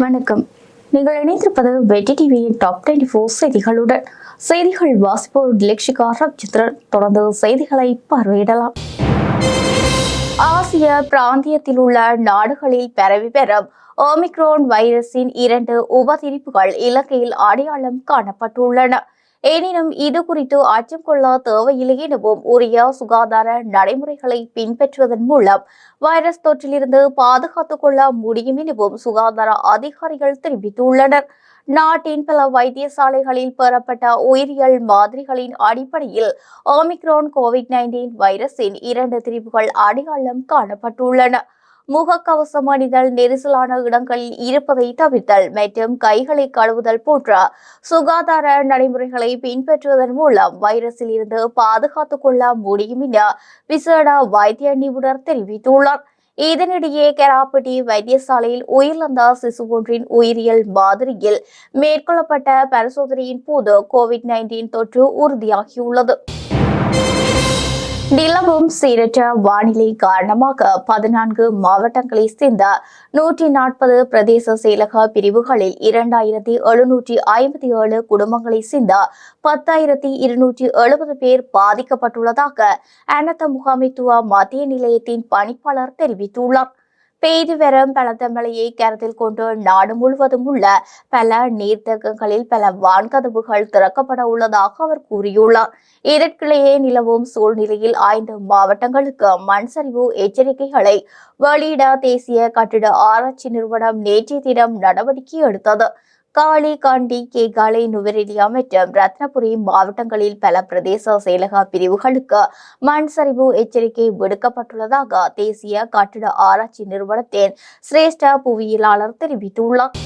வணக்கம். நீங்கள் இணைந்திருப்பது வெட்டி டிவியின் டாப் டுவெண்டி ஃபோர் செய்திகளுடன். செய்திகள் வாசிப்போர் லெக்ஷிகா ரவிச்சந்திரன். தொடர்ந்து செய்திகளை பார்வையிடலாம். ஆசிய பிராந்தியத்தில் உள்ள நாடுகளில் பரவி பெறும் ஓமிக்ரோன் வைரஸின் இரண்டு உபதிரிப்புகள் இலங்கையில் அடையாளம் காணப்பட்டுள்ளன. எனினும் இது குறித்து அச்சம் கொள்ள தேவையில்லை எனவும் உரிய சுகாதார நடைமுறைகளை பின்பற்றுவதன் மூலம் வைரஸ் தொற்றிலிருந்து பாதுகாத்துக் கொள்ள முடியும் எனவும் சுகாதார அதிகாரிகள் தெரிவித்துள்ளனர். நாட்டின் பல வைத்தியசாலைகளில் பெறப்பட்ட உயிரியல் மாதிரிகளின் அடிப்படையில் ஓமிக்ரோன் கோவிட் நைன்டீன் வைரஸின் இரண்டு திரிவுகள் அடையாளம் காணப்பட்டுள்ளன. முகக்கவசம் அணிதல் நெரிசலான இடங்களில் இருப்பதை தவிர்த்தல் மற்றும் கைகளை கழுவுதல் போன்ற சுகாதார நடைமுறைகளை பின்பற்றுவதன் மூலம் வைரஸில் இருந்து பாதுகாத்துக் கொள்ள முடியும் என விசேட வைத்திய நிபுணர் தெரிவித்துள்ளார். இதனிடையே கெராப்பட்டி வைத்தியசாலையில் உயிரிழந்த சிசு ஒன்றின் உயிரியல் மாதிரியில் மேற்கொள்ளப்பட்ட பரிசோதனையின் போது கோவிட் நைன்டீன் தொற்று உறுதியாகியுள்ளது. நிலவும் சீரற்ற வானிலை காரணமாக பதினான்கு மாவட்டங்களை சேர்ந்த நூற்றி நாற்பது பிரதேச செயலக பிரிவுகளில் இரண்டாயிரத்தி எழுநூற்றி ஐம்பத்தி ஏழு குடும்பங்களை சேர்ந்த பத்தாயிரத்தி இருநூற்றி எழுபது பேர் பாதிக்கப்பட்டுள்ளதாக அனத்த முகாமைத்துவ மத்திய நிலையத்தின் பணிப்பாளர் தெரிவித்துள்ளார். பெய்து வரும் பலத்த கருத்தில் கொண்டு நாடு முழுவதும் உள்ள பல நீர்த்தேக்கங்களில் பல வான்கதவுகள் திறக்கப்பட உள்ளதாக அவர் கூறியுள்ளார். இதற்கிடையே நிலவும் சூழ்நிலையில் ஐந்து மாவட்டங்களுக்கு மண் சரிவு எச்சரிக்கைகளை வெளியிட தேசிய கட்டிட ஆராய்ச்சி நிறுவனம் நேற்றைய தினம் நடவடிக்கை எடுத்தது. காளி காண்டி கேகாலை நுவரெலியா மற்றும் ரத்னபுரி மாவட்டங்களில் பல பிரதேச செயலக பிரிவுகளுக்கு மண் சரிவு எச்சரிக்கை விடுக்கப்பட்டுள்ளதாக தேசிய கட்டிட ஆராய்ச்சி நிறுவனத்தின் சிரேஷ்ட புவியியலாளர் தெரிவித்துள்ளார்.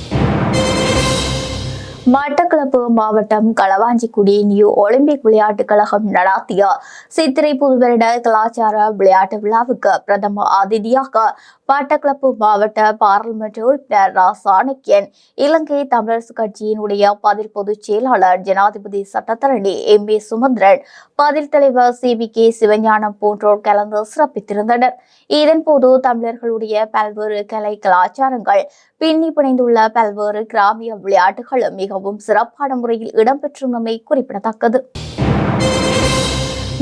மட்டக்களப்பு மாவட்டம் களவாஞ்சிக்குடி நியூ ஒலிம்பிக் விளையாட்டுக் கழகம் நடாத்திய சித்திரை புதுவருட கலாச்சார விளையாட்டு விழாவுக்கு பிரதம அதிதியாக மட்டக்களப்பு மாவட்ட பாராளுமன்ற உறுப்பினர் ரா சாணக்கியன் இலங்கை தமிழரசு கட்சியினுடைய பதில் பொதுச் செயலாளர் ஜனாதிபதி சட்டத்தரணி எம். ஏ. சுமந்திரன் பதில் தலைவர் சி. வி. கே. சிவஞானம் போன்றோர் கலந்து சிறப்பித்திருந்தனர். இதன்போது தமிழர்களுடைய பல்வேறு கலை கலாச்சாரங்கள் பின்னி பிணைந்துள்ள பல்வேறு கிராமிய விளையாட்டுகளும் மிகவும் சிறப்பான முறையில் இடம்பெற்றிருந்தமை குறிப்பிடத்தக்கது.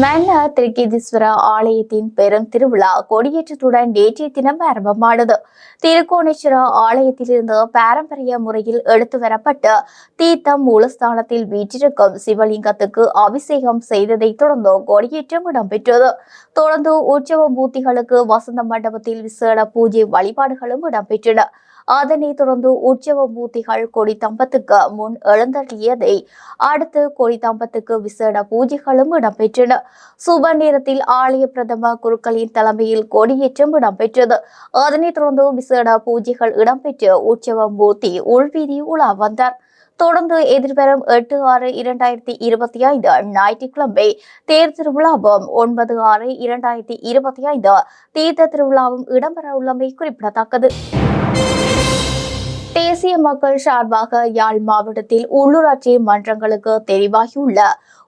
மன்னார் திருக்கேதீஸ்வர ஆலயத்தின் பெரும் திருவிழா கொடியேற்றத்துடன் நேற்றைய தினம் ஆரம்பமானது. திருக்கோணேஸ்வர ஆலயத்திலிருந்து பாரம்பரிய முறையில் எடுத்து வரப்பட்டு தீர்த்தம் மூலஸ்தானத்தில் வீற்றிருக்கும் சிவலிங்கத்துக்கு அபிஷேகம் செய்ததைத் தொடர்ந்து கொடியேற்றம் இடம்பெற்றது. தொடர்ந்து உற்சவ மூர்த்திகளுக்கு வசந்த மண்டபத்தில் விசேட பூஜை வழிபாடுகளும் இடம்பெற்றன. அதனைத் தொடர்ந்து உற்சவ மூர்த்திகள் கொடி தம்பத்துக்கு முன் எழுந்தள்ளியதை அடுத்து கொடி தம்பத்துக்கு விசேட பூஜைகளும் இடம்பெற்றன. சுப நேரத்தில் ஆலய பிரதம குருக்களின் தலைமையில் கொடியேற்றம் இடம்பெற்றது. அதனைத் தொடர்ந்து விசேட பூஜைகள் இடம்பெற்று உற்சவ மூர்த்தி உள்வீதி உலா வந்தார். தொடர்ந்து எதிர்வரும் எட்டு ஆறு இரண்டாயிரத்தி இருபத்தி ஐந்து ஞாயிற்றுக்கிழமை தேர் திருவிழாவும் ஒன்பது ஆறு இரண்டாயிரத்தி இருபத்தி ஐந்து தீர்த்த திருவிழாவும் இடம்பெற உள்ளமை குறிப்பிடத்தக்கது. தேசிய மக்கள் சார்பாக யாழ் மாவட்டத்தில் உள்ளூராட்சி மன்றங்களுக்கு தெரிவாகியுள்ள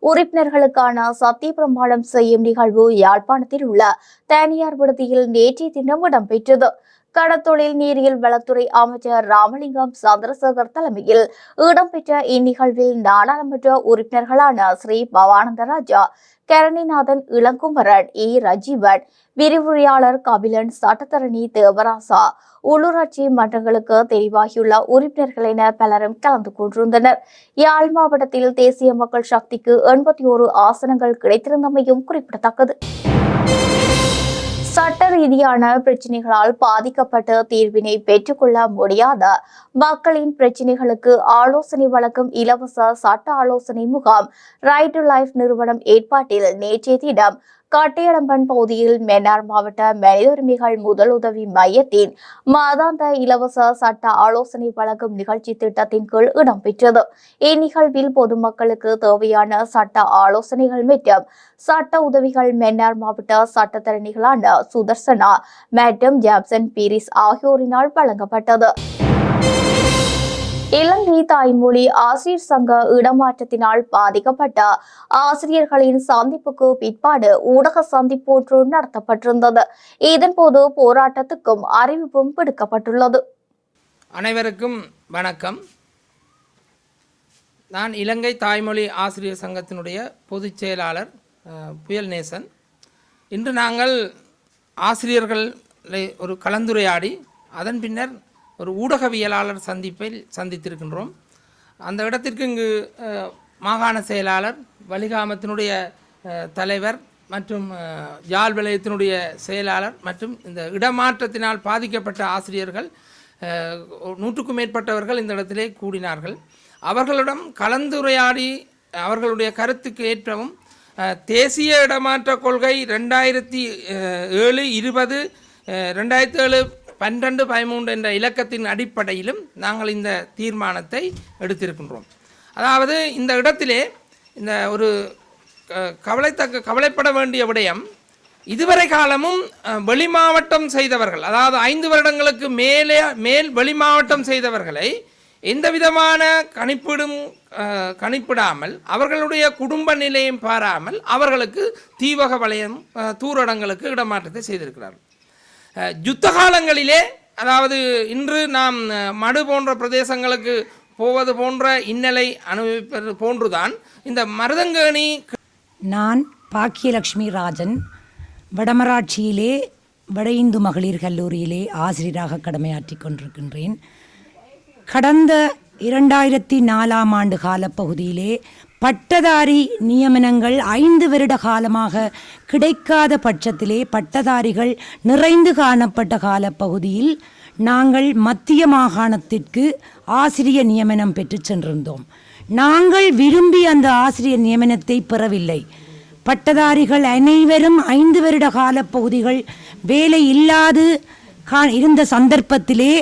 உறுப்பினர்களுக்கான சத்திய பிரமாணம் செய்யும் நிகழ்வு யாழ்ப்பாணத்தில் உள்ள தனியார் விடுதியில் நேற்றைய தினம் இடம்பெற்றது. கடத்தொழில் நீரியல் வளத்துறை அமைச்சர் ராமலிங்கம் சந்திரசேகர் தலைமையில் இடம்பெற்ற இந்நிகழ்வில் நாடாளுமன்ற உறுப்பினர்களான ஸ்ரீ பவானந்தராஜா கரணிநாதன் இளங்குமரன் இ ரஜீவன் விரிவுரையாளர் கபிலன் சட்டத்தரணி தேவராசா உள்ளூராட்சி மன்றங்களுக்கு தெரிவாகியுள்ள உறுப்பினர்கள் என பலரும் கலந்து கொண்டிருந்தனர். யாழ் மாவட்டத்தில் தேசிய மக்கள் சக்திக்கு எண்பத்தி ஓரு ஆசனங்கள் கிடைத்திருந்தமையும் குறிப்பிடத்தக்கது. சட்ட ரீதியான பிரச்சினைகளால் பாதிக்கப்பட்ட தீர்வினை பெற்றுக்கொள்ள முடியாத மக்களின் பிரச்சினைகளுக்கு ஆலோசனை வழங்கும் இலவச சட்ட ஆலோசனை முகாம் ரைட் டு லைஃப் நிறுவனம் ஏற்பாட்டில் நேற்றைய தினம் கட்டையடம்பன் பகுதியில் மென்னார் மாவட்ட மனித உரிமைகள் முதலுதவி மையத்தின் மாதாந்த இலவச சட்ட ஆலோசனை வழங்கும் நிகழ்ச்சி திட்டத்தின் கீழ் இடம்பெற்றது. இந்நிகழ்வில் பொதுமக்களுக்கு தேவையான சட்ட ஆலோசனைகள் மற்றும் சட்ட உதவிகள் மென்னார் மாவட்ட சட்டத்தரணிகளான சுதர்சனா மற்றும் ஜாப்சன் பீரிஸ் ஆகியோரினால் வழங்கப்பட்டது. இலங்கை தாய்மொழி ஆசிரியர் சங்க இடமாற்றத்தினால் பாதிக்கப்பட்ட ஆசிரியர்களின் சந்திப்புக்கு பிற்பாடு ஊடக சந்திப்பு ஒன்று நடத்தப்பட்டிருந்தது. இதன்போது போராட்டத்துக்கும் அறிவிப்பும் விடுக்கப்பட்டுள்ளது. அனைவருக்கும் வணக்கம். நான் இலங்கை தாய்மொழி ஆசிரியர் சங்கத்தினுடைய பொதுச் செயலாளர் புயல் நேசன். இன்று நாங்கள் ஆசிரியர்களை ஒரு கலந்துரையாடி அதன் பின்னர் ஒரு ஊடகவியலாளர் சந்திப்பில் சந்தித்திருக்கின்றோம். அந்த இடத்திற்கு இங்கு மாகாண செயலாளர் வலிகாமத்தினுடைய தலைவர் மற்றும் யாழ் விளையத்தினுடைய செயலாளர் மற்றும் இந்த இடமாற்றத்தினால் பாதிக்கப்பட்ட ஆசிரியர்கள் நூற்றுக்கும் மேற்பட்டவர்கள் இந்த இடத்திலே கூடினார்கள். அவர்களிடம் கலந்துரையாடி அவர்களுடைய கருத்துக்கு ஏற்றவும் தேசிய இடமாற்ற கொள்கை ரெண்டாயிரத்தி ஏழு இருபது ரெண்டாயிரத்தி ஏழு பன்னிரெண்டு பதிமூன்று என்ற இலக்கத்தின் அடிப்படையிலும் நாங்கள் இந்த தீர்மானத்தை எடுத்திருக்கின்றோம். அதாவது இந்த இடத்திலே இந்த ஒரு க- கவலைத்தக்க கவலைப்பட வேண்டிய விடயம் இதுவரை காலமும் அஹ், வெளிமாவட்டம் செய்தவர்கள் அதாவது ஐந்து வருடங்களுக்கு மேலே மேல் வெளிமாவட்டம் செய்தவர்களை எந்த விதமான கணிப்பிடும் கணிப்பிடாமல் அவர்களுடைய குடும்ப நிலையும் பாராமல் அவர்களுக்கு தீவக வலயம் தூரடங்களுக்கு இடமாற்றத்தை செய்திருக்கிறார்கள். யுத்த காலங்களிலே அதாவது இன்று நாம் மடு போன்ற பிரதேசங்களுக்கு போவது போன்ற இன்னலை அனுபவிப்பது போன்றுதான் இந்த மருதங்கேணி நான் பாக்கியலட்சுமி ராஜன் வடமராட்சியிலே வட இந்து மகளிர் கல்லூரியிலே ஆசிரியராக கடமையாற்றி கொண்டிருக்கின்றேன். கடந்த இரண்டாயிரத்தி நாலாம் ஆண்டு காலப்பகுதியிலே பட்டதாரி நியமனங்கள் ஐந்து வருட காலமாக கிடைக்காத பட்சத்திலே பட்டதாரிகள் நிறைந்து காணப்பட்ட காலப்பகுதியில் நாங்கள் மத்திய மாகாணத்திற்கு ஆசிரியர் நியமனம் பெற்று சென்றிருந்தோம். நாங்கள் விரும்பி அந்த ஆசிரியர் நியமனத்தை பெறவில்லை. பட்டதாரிகள் அனைவரும் ஐந்து வருட காலப்பகுதிகள் வேலை இல்லாது கா இருந்த சந்தர்ப்பத்திலே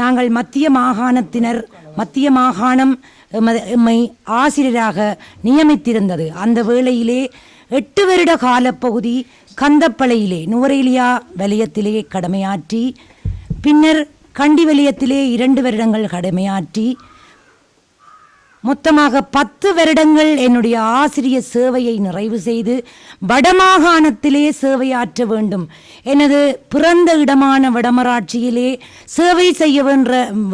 நாங்கள் மத்திய மாகாணத்தினர் மத்திய மாகாணம் எம்மை ஆசிரியராக நியமித்திருந்தது. அந்த வேளையிலே எட்டு வருட காலப்பகுதி கந்தப்பளையிலே நுவரேலியா வலயத்திலே கடமையாற்றி பின்னர் கண்டி வலயத்திலே இரண்டு வருடங்கள் கடமையாற்றி மொத்தமாக பத்து வருடங்கள் என்னுடைய ஆசிரியர் சேவையை நிறைவு செய்து வடமாகாணத்திலே சேவையாற்ற வேண்டும். எனது பிறந்த இடமான வடமராட்சியிலே சேவை செய்ய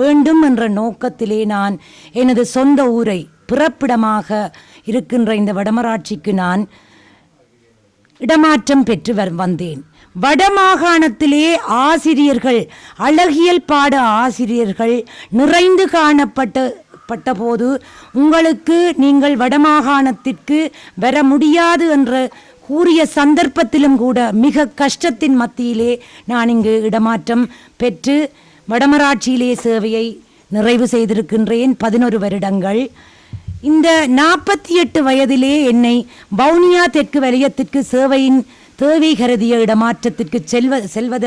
வேண்டும் என்ற நோக்கத்திலே நான் எனது சொந்த ஊரை பிறப்பிடமாக இருக்கின்ற இந்த வடமராட்சிக்கு நான் இடமாற்றம் பெற்று வந்தேன். வடமாகாணத்திலே ஆசிரியர்கள் அழகியல் பாட ஆசிரியர்கள் நிறைந்து காணப்பட்ட பட்டபோது உங்களுக்கு நீங்கள் வடமாகாணத்திற்கு வர முடியாது என்று கூறிய சந்தர்ப்பத்திலும் கூட மிக கஷ்டத்தின் மத்தியிலே நான் இங்கு இடமாற்றம் பெற்று வடமராட்சியிலே சேவையை நிறைவு செய்திருக்கின்றேன் பதினொரு வருடங்கள். இந்த நாற்பத்தி எட்டு வயதிலே என்னை வவுனியா தெற்கு வலயத்திற்கு சேவையின் தேவை கருதிய இடமாற்றத்திற்கு செல்வ செல்வத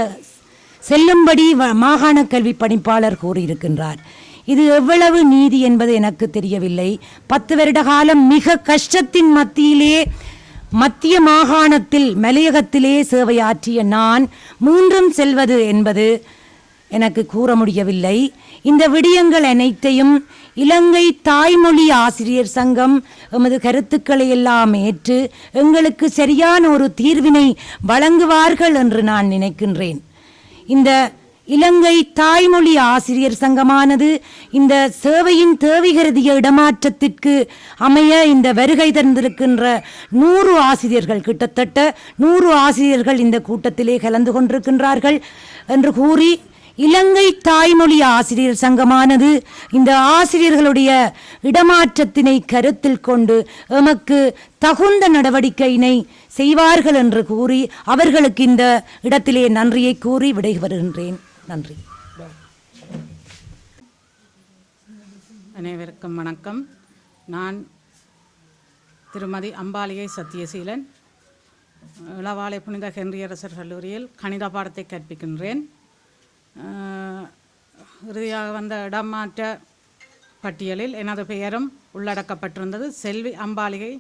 செல்லும்படி வ- மாகாண கல்வி பணிப்பாளர் கூறியிருக்கின்றார். இது எவ்வளவு நீதி என்பது எனக்கு தெரியவில்லை. பத்து வருட காலம் மிக கஷ்டத்தின் மத்தியிலே மத்திய மாகாணத்தில் மலையகத்திலே சேவையாற்றிய நான் மூன்றும் செல்வது என்பது எனக்கு கூற முடியவில்லை. இந்த விடயங்கள் அனைத்தையும் இலங்கை தாய்மொழி ஆசிரியர் சங்கம் எமது கருத்துக்களை எல்லாம் ஏற்று எங்களுக்கு சரியான ஒரு தீர்வினை வழங்குவார்கள் என்று நான் நினைக்கின்றேன். இந்த இலங்கை தாய்மொழி ஆசிரியர் சங்கமானது இந்த சேவையின் தேவைகருதிய இடமாற்றத்திற்கு அமைய இந்த வருகை தந்திருக்கின்ற நூறு ஆசிரியர்கள் கிட்டத்தட்ட நூறு ஆசிரியர்கள் இந்த கூட்டத்திலே கலந்து கொண்டிருக்கின்றார்கள் என்று கூறி இலங்கை தாய்மொழி ஆசிரியர் சங்கமானது இந்த ஆசிரியர்களுடைய இடமாற்றத்தினை கருத்தில் கொண்டு எமக்கு தகுந்த நடவடிக்கையினை செய்வார்கள் என்று கூறி அவர்களுக்கு இந்த இடத்திலே நன்றியை கூறி விடை வருகின்றேன் நன்றி. அனைவருக்கும் வணக்கம். நான் திருமதி அம்பாலிகை சத்தியசீலன் இளவாலை புனித ஹென்ரியரசர் கல்லூரியில் கணித பாடத்தை கற்பிக்கின்றேன். இறுதியாக வந்த இடமாற்ற பட்டியலில் எனது பெயரும் உள்ளடக்கப்பட்டிருந்தது. செல்வி அம்பாலிகை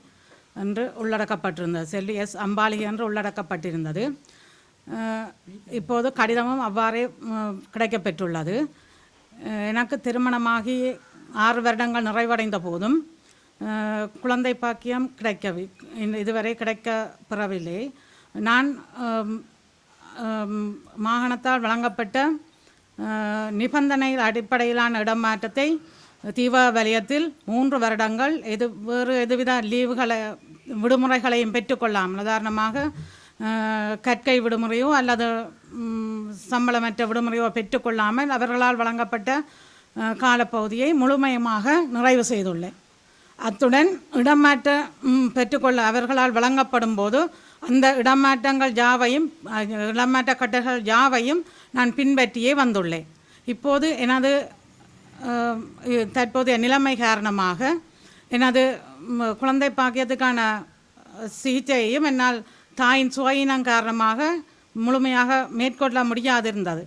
என்று உள்ளடக்கப்பட்டிருந்தது. செல்வி எஸ் அம்பாலிகை என்று உள்ளடக்கப்பட்டிருந்தது. இப்போது கடிதமும் அவ்வாறே கிடைக்கப்பெற்றுள்ளது. எனக்கு திருமணமாகி ஆறு வருடங்கள் நிறைவடைந்த போதும் குழந்தை பாக்கியம் கிடைக்கவி இதுவரை கிடைக்க பெறவில்லை. நான் மாகாணத்தால் வழங்கப்பட்ட நிபந்தனை அடிப்படையிலான இடமாற்றத்தை தீவ வலயத்தில் மூன்று வருடங்கள் எது வேறு எதுவித லீவுகளை விடுமுறைகளையும் பெற்றுக்கொள்ளாமல் உதாரணமாக கற்கை விடுமுறையோ அல்லது சம்பளமற்ற விடுமுறையோ பெற்றுக்கொள்ளாமல் அவர்களால் வழங்கப்பட்ட காலப்பகுதியை முழுமையமாக நிறைவு செய்துள்ளேன் அத்துடன் இடமாற்ற பெற்றுக்கொள்ள அவர்களால் வழங்கப்படும் போது அந்த இடமாற்றங்கள் யாவையும் இடமாற்ற கட்டங்கள் யாவையும் நான் பின்பற்றியே வந்துள்ளேன் இப்போது எனது தற்போதைய நிலைமை காரணமாக எனது குழந்தை பாக்கியத்துக்கான சிகிச்சையையும் என்னால் தாயின் சுயினம் காரணமாக முழுமையாக மேற்கொள்ள முடியாதிருந்தது.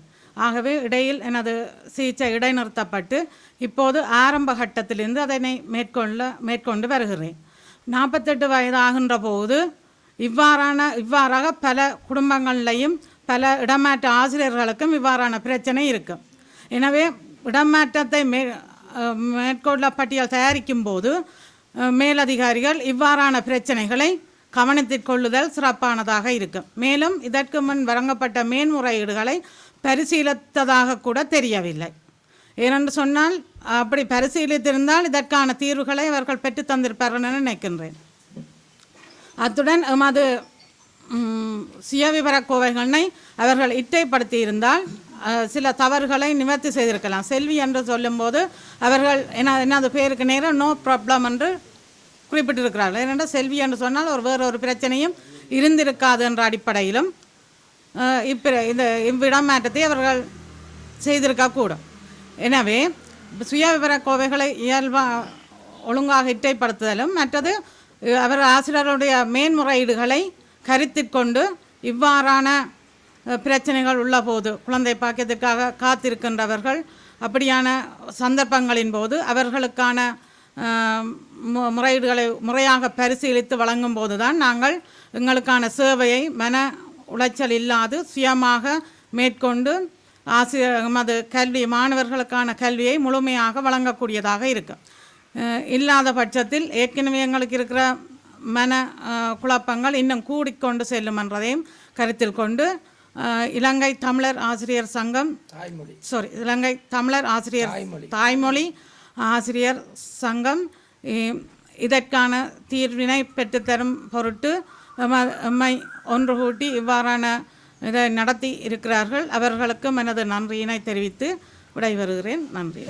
ஆகவே இடையில் எனது சிகிச்சை இடைநிறுத்தப்பட்டு இப்போது ஆரம்ப கட்டத்திலிருந்து அதனை மேற்கொள்ள மேற்கொண்டு வருகிறேன். நாற்பத்தெட்டு வயது ஆகின்ற போது இவ்வாறான இவ்வாறாக பல குடும்பங்கள்லையும் பல இடமாற்ற ஆசிரியர்களுக்கும் இவ்வாறான பிரச்சனை இருக்கும் எனவே இடமாற்றத்தை மே மேற்கொள்ள பட்டியல் தயாரிக்கும் போது மேலதிகாரிகள் இவ்வாறான பிரச்சனைகளை கவனத்தில் கொள்ளுதல் சிறப்பானதாக இருக்கும். மேலும் இதற்கு முன் வழங்கப்பட்ட மேன்முறையீடுகளை பரிசீலித்ததாக கூட தெரியவில்லை. ஏனென்று சொன்னால் அப்படி பரிசீலித்திருந்தால் இதற்கான தீர்வுகளை அவர்கள் பெற்றுத் தந்திருப்பார்கள் என நினைக்கின்றேன். அத்துடன் எமது ம், சுயவிவர கோவைகளை அவர்கள் இட்டைப்படுத்தி இருந்தால் சில தவறுகளை நிவர்த்தி செய்திருக்கலாம். செல்வி என்று சொல்லும்போது அவர்கள் என்ன என்னது பேருக்கு நேரம் நோ ப்ராப்ளம் என்று குறிப்பிட்டிருக்கிறார்கள். ஏனென்றால் செல்வி என்று சொன்னால் ஒரு வேறு ஒரு பிரச்சனையும் இருந்திருக்காது என்ற அடிப்படையிலும் இப்ப இந்த இவ்விடமாற்றத்தை அவர்கள் செய்திருக்கக்கூடும் எனவே சுயவிவர கோவைகளை இயல்பா ஒழுங்காக இட்டைப்படுத்துதலும் மற்றது அவர் ஆசிரியருடைய மேன்முறையீடுகளை கருத்தில் கொண்டு இவ்வாறான அஹ், பிரச்சனைகள் உள்ளபோது குழந்தை பாக்கியத்திற்காக காத்திருக்கின்றவர்கள் அப்படியான சந்தர்ப்பங்களின் போது அவர்களுக்கான முறையீடுகளை முறையாக பரிசீலித்து வழங்கும் போது தான் நாங்கள் எங்களுக்கான சேவையை மன உளைச்சல் இல்லாது சுயமாக மேற்கொண்டு ஆசிரியர் எமது கல்வி மாணவர்களுக்கான கல்வியை முழுமையாக வழங்கக்கூடியதாக இருக்கும் இல்லாத பட்சத்தில் ஏற்கனவே எங்களுக்கு இருக்கிற மன குழப்பங்கள் இன்னும் கூடிக்கொண்டு செல்லும் என்றதையும் கருத்தில் கொண்டு இலங்கை தமிழர் ஆசிரியர் சங்கம் சாரி இலங்கை தமிழர் ஆசிரியர் தாய்மொழி. ஆசிரியர் சங்கம் இதற்கான தீர்வினை பெற்றுத்தரும் பொருட்டு எம்மை ஒன்று கூட்டி இவ்வாறான இதை நடத்தி இருக்கிறார்கள். அவர்களுக்கும் எனது நன்றியினை தெரிவித்து விடைபெறுகிறேன். நன்றி.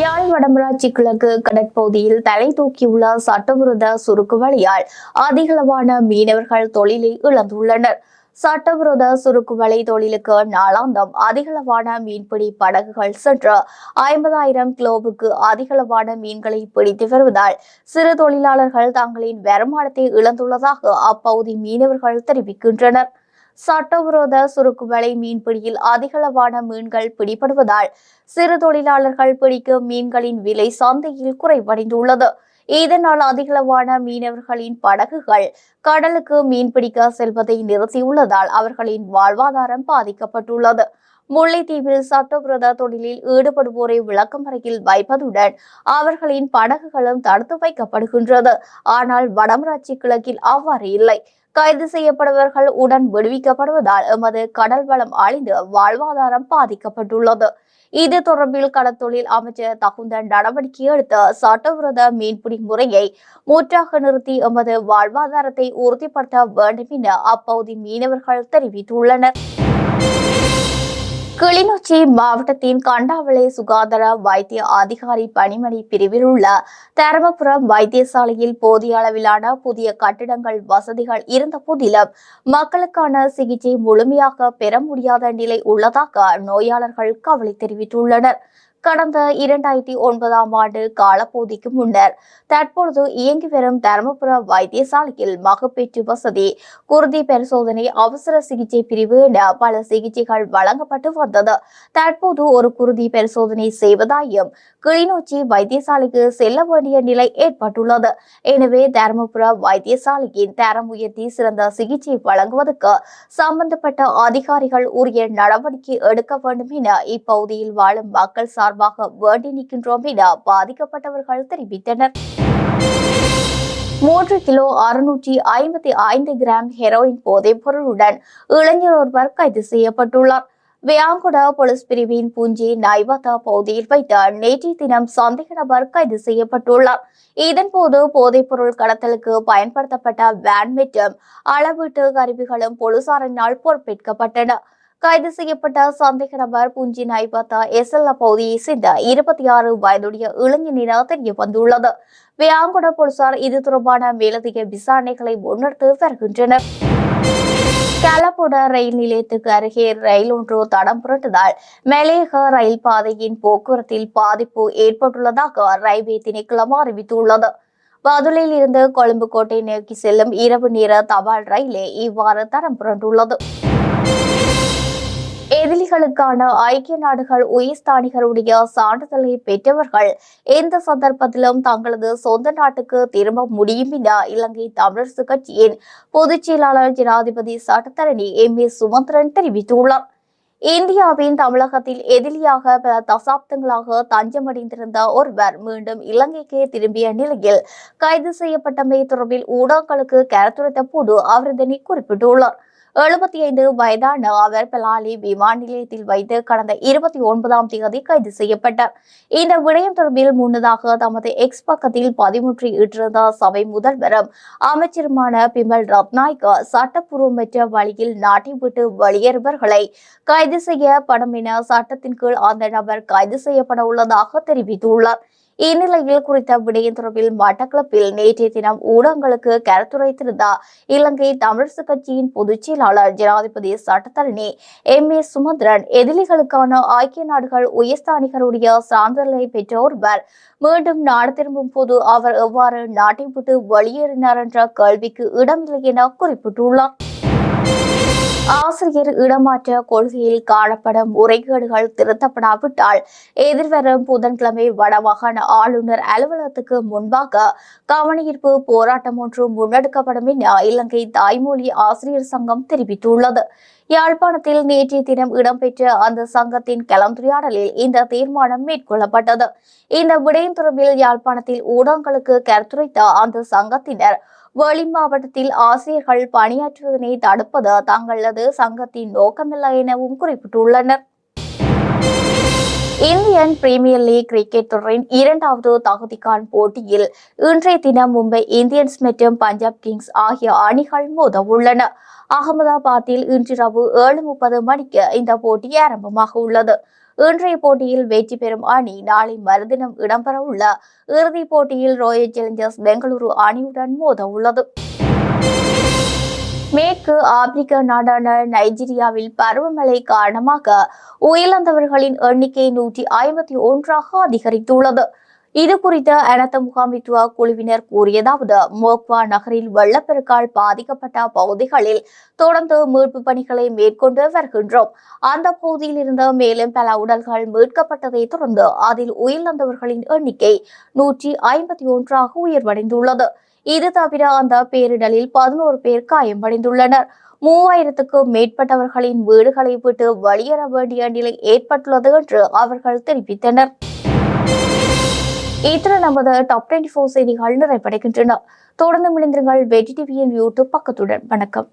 யாழ் வடமராட்சி கிழக்கு கடற்பகுதியில் தலை தூக்கியுள்ள சட்டவிரோத சுருக்கு வழியால் அதிகளவான மீனவர்கள் தொழிலை இழந்துள்ளனர். சட்டவிரோத சுருக்கு வலை தொழிலுக்கு நாளாந்தம் அதிகளவான மீன்பிடி படகுகள் சென்று ஐம்பதாயிரம் கிலோவுக்கு அதிகளவான மீன்களை பிடித்து வருவதால் சிறு தொழிலாளர்கள் தங்களின் வருமானத்தை இழந்துள்ளதாக அப்பகுதி மீனவர்கள் தெரிவிக்கின்றனர். சட்டவிரோத சுருக்கு வலை மீன்பிடியில் அதிகளவான மீன்கள் பிடிபடுவதால் சிறு தொழிலாளர்கள் பிடிக்கும் மீன்களின் விலை சந்தையில் குறைவடைந்துள்ளது. இதனால் அதிகளவான மீனவர்களின் படகுகள் கடலுக்கு மீன்பிடிக்க செல்வதை நிறுத்தியுள்ளதால் அவர்களின் வாழ்வாதாரம் பாதிக்கப்பட்டுள்ளது. முல்லைத்தீவில் சட்டவிரோத தொழிலில் ஈடுபடுவோரை விளக்கமறையில் வைப்பதுடன் அவர்களின் படகுகளும் தடுத்து வைக்கப்படுகின்றது. ஆனால் வடமராட்சி கிழக்கில் அவ்வாறு இல்லை. கைது செய்யப்படுபவர்கள் உடன் விடுவிக்கப்படுவதால் எமது கடல் வளம் அழிந்து வாழ்வாதாரம் பாதிக்கப்பட்டுள்ளது. இது தொடர்பில் கடத்தொழில் அமைச்சர் தகுந்த நடவடிக்கை எடுத்து சட்டவிரோத மீன்பிடி முறையை முற்றாக நிறுத்தி எமது வாழ்வாதாரத்தை உறுதிப்படுத்த வேண்டும் என அப்பகுதி மீனவர்கள் தெரிவித்துள்ளனர். கிளிநொச்சி மாவட்டத்தின் கண்டாவளை சுகாதார வைத்திய அதிகாரி பணிமனை பிரிவில் உள்ள தருமபுரம் வைத்தியசாலையில் போதிய அளவிலான புதிய கட்டிடங்கள் வசதிகள் இருந்த போதிலும் மக்களுக்கான சிகிச்சை முழுமையாக பெற முடியாத நிலை உள்ளதாக நோயாளர்கள் கவலை தெரிவித்துள்ளனர். கடந்த இரண்டாயிரத்தி ஒன்பதாம் ஆண்டு காலப்பகுதிக்கு முன்னர் தற்பொழுது இயங்கி வரும் தருமபுர வைத்தியசாலையில் மகப்பேற்று வசதி குருதி பரிசோதனை அவசர சிகிச்சை பிரிவு என பல சிகிச்சைகள் வழங்கப்பட்டு வந்தது. தற்போது ஒரு குருதி பரிசோதனை செய்வதாயும் கிளிநொச்சி வைத்தியசாலைக்கு செல்ல வேண்டிய நிலை ஏற்பட்டுள்ளது. எனவே தருமபுர வைத்தியசாலையின் தரம் உயர்த்தி சிறந்த சிகிச்சை வழங்குவதற்கு சம்பந்தப்பட்ட அதிகாரிகள் உரிய நடவடிக்கை எடுக்க வேண்டும் என இப்பகுதியில் வாழும் மக்கள் சார்பாக வேண்டி நிற்கின்றோம் என பாதிக்கப்பட்டவர்கள் தெரிவித்தனர். மூன்று கிலோ அறுநூற்றி ஐம்பத்தி ஐந்து கிராம் ஹெரோயின் போதைப் பொருளுடன் இளைஞர் ஒருவர் கைது செய்யப்பட்டுள்ளார். வியாங்குடா போலீஸ் பிரிவின் பூஞ்சி நைவதா பகுதியில் வைத்த நேற்றைய தினம் சந்தேக நபர் கைது செய்யப்பட்டுள்ளார். இதன்போது போதைப் பொருள் கடத்தலுக்கு பயன்படுத்தப்பட்ட வேன் மற்றும் அளவீட்டு கருவிகளும் போலீசாரினால் பொறுப்பேற்கப்பட்டன. கைது செய்யப்பட்ட சந்தேக நபர் புஞ்சி நைபத்தா எஸ்எல்ல பகுதியை சேர்ந்த இருபத்தி ஆறு வயதுடைய இளைஞன் தெரிய வந்துள்ளது வியாங்குட போலீசார் இது தொடர்பான மேலதிக விசாரணைகளை முன்னெடுத்து வருகின்றனர். கலப்புட ரயில் நிலையத்துக்கு அருகே ரயில் ஒன்று தடம் புரண்டதால் மலையக ரயில் பாதையின் போக்குவரத்தில் பாதிப்பு ஏற்பட்டுள்ளதாக ரயில்வே திணைக்களம் அறிவித்துள்ளது. பதுளையில் இருந்து கொழும்பு கோட்டை நோக்கி செல்லும் இரவு நேர தபால் ரயிலே இவ்வாறு தடம் புரண்டுள்ளது. எதிரிகளுக்கான ஐக்கிய நாடுகள் உயிர்ஸ்தானிகளுடைய சான்றிதழை பெற்றவர்கள் எந்த சந்தர்ப்பத்திலும் தங்களது சொந்த நாட்டுக்கு திரும்ப முடியும் என இலங்கை தமிழரசு கட்சியின் பொதுச் செயலாளர் ஜனாதிபதி சட்டத்தரணி எம் ஏ சுமந்திரன் தெரிவித்துள்ளார். இந்தியாவின் தமிழகத்தில் எதிரியாக பல தசாப்தங்களாக தஞ்சமடைந்திருந்த ஒருவர் மீண்டும் இலங்கைக்கு திரும்பிய நிலையில் கைது செய்யப்பட்டமை தொடர்பில் ஊடகங்களுக்கு கருத்துரைத்த போது அவர் இதனை குறிப்பிட்டுள்ளார். எழுபத்தி ஐந்து வயதான அவர் பலாலி விமான நிலையத்தில் வைத்து கடந்த இருபத்தி ஒன்பதாம் தேதி கைது செய்யப்பட்டார். இந்த விடயம் தொடர்பில் முன்னதாக தமது எக்ஸ் பக்கத்தில் பதிமுற்றியிட்டிருந்த சபை முதல்வரும் அமைச்சருமான பிமல் ரத்நாயக்க சட்டப்பூர்வமற்ற வழியில் நாட்டை விட்டு வெளியேறுபவர்களை கைது செய்யப்படும் என சட்டத்தின் கீழ் அந்த நபர் கைது செய்யப்பட உள்ளதாக தெரிவித்துள்ளார். இந்நிலையில் குறித்த விடயம் தொடர்பில் மட்டக்களப்பில் நேற்றைய தினம் ஊடகங்களுக்கு கருத்துரைத்திருந்தார் இலங்கை தமிழரசு கட்சியின் பொதுச் செயலாளர் ஜனாதிபதி சட்டத்தரணி எம் ஏ சுமந்திரன் எதிரிகளுக்கான ஐக்கிய நாடுகள் உயர்ஸ்தானிகளுடைய சான்றிதழை பெற்றோர்வர் மீண்டும் நாடு திரும்பும் போது அவர் எவ்வாறு நாட்டை விட்டு வெளியேறினார் என்ற கேள்விக்கு இடமில்லை என குறிப்பிட்டுள்ளார். ஆசிரியர் இடமாற்ற கொள்கையில் காணப்படும் முறைகேடுகள் திருத்தப்படாவிட்டால் எதிர்வரும் புதன்கிழமை வடமாகாண ஆளுநர் அலுவலகத்துக்கு முன்பாக கவனஈர்ப்பு போராட்டம் ஒன்று முன்னெடுக்கப்படும் என இலங்கை தாய்மொழி ஆசிரியர் சங்கம் தெரிவித்துள்ளது. யாழ்ப்பாணத்தில் நேற்றைய தினம் இடம்பெற்ற அந்த சங்கத்தின் கலந்துரையாடலில் இந்த தீர்மானம் மேற்கொள்ளப்பட்டது. இந்த விடயம் தொடர்பில் யாழ்ப்பாணத்தில் ஊடகங்களுக்கு கருத்துரைத்த அந்த சங்கத்தினர் வெளி மாவட்டத்தில் ஆசிரியர்கள் பணியாற்றுவதனை தடுப்பது தங்களது சங்கத்தின் நோக்கமில்லை எனவும் குறிப்பிட்டுள்ளனர். இந்தியன் பிரீமியர் லீக் கிரிக்கெட் தொடரின் இரண்டாவது தகுதிக்கான் போட்டியில் இன்றைய தினம் மும்பை இந்தியன்ஸ் மற்றும் பஞ்சாப் கிங்ஸ் ஆகிய அணிகள் மோத உள்ளன அகமதாபாத்தில் இன்றிரவு ஏழு முப்பது மணிக்கு இந்த போட்டி ஆரம்பமாக உள்ளது. இன்றைய போட்டியில் வெற்றி பெறும் அணி நாளை மறுதினம் இடம்பெற உள்ள இறுதிப் போட்டியில் ராயல் சேலஞ்சர்ஸ் பெங்களூரு அணியுடன் மோத உள்ளது மேற்கு ஆப்பிரிக்க நாடான நைஜீரியாவில் பருவமழை காரணமாக உயிரிழந்தவர்களின் எண்ணிக்கை நூற்றி ஐம்பத்தி ஒன்றாக அதிகரித்துள்ளது. இது குறித்த அனர்த்த முகாமித்துவ குழுவினர் கூறியதாவது மோக்வா நகரில் வெள்ளப்பெருக்கால் பாதிக்கப்பட்ட பகுதிகளில் தொடர்ந்து மீட்பு பணிகளை மேற்கொண்டு வருகின்றோம். அந்த பகுதியில் இருந்த மேலும் பல உடல்கள் மீட்கப்பட்டதை தொடர்ந்து அதில் உயிரிழந்தவர்களின் எண்ணிக்கை நூற்றி ஐம்பத்தி ஒன்றாக உயர்வடைந்துள்ளது. இது தவிர அந்த பேரிடலில் பதினோரு பேர் காயமடைந்துள்ளனர். மூவாயிரத்துக்கும் மேற்பட்டவர்களின் வீடுகளை விட்டு வெளியேற வேண்டிய நிலை ஏற்பட்டுள்ளது என்று அவர்கள் தெரிவித்தனர். இத்தனை நமது டாப் டுவெண்ட்டி ஃபோர் செய்திகள் நிறைவடைகின்றன தொடர்ந்து முடிந்திருங்கள் வெற்றி டிவியின் யூடியூப் பக்கத்துடன். வணக்கம்.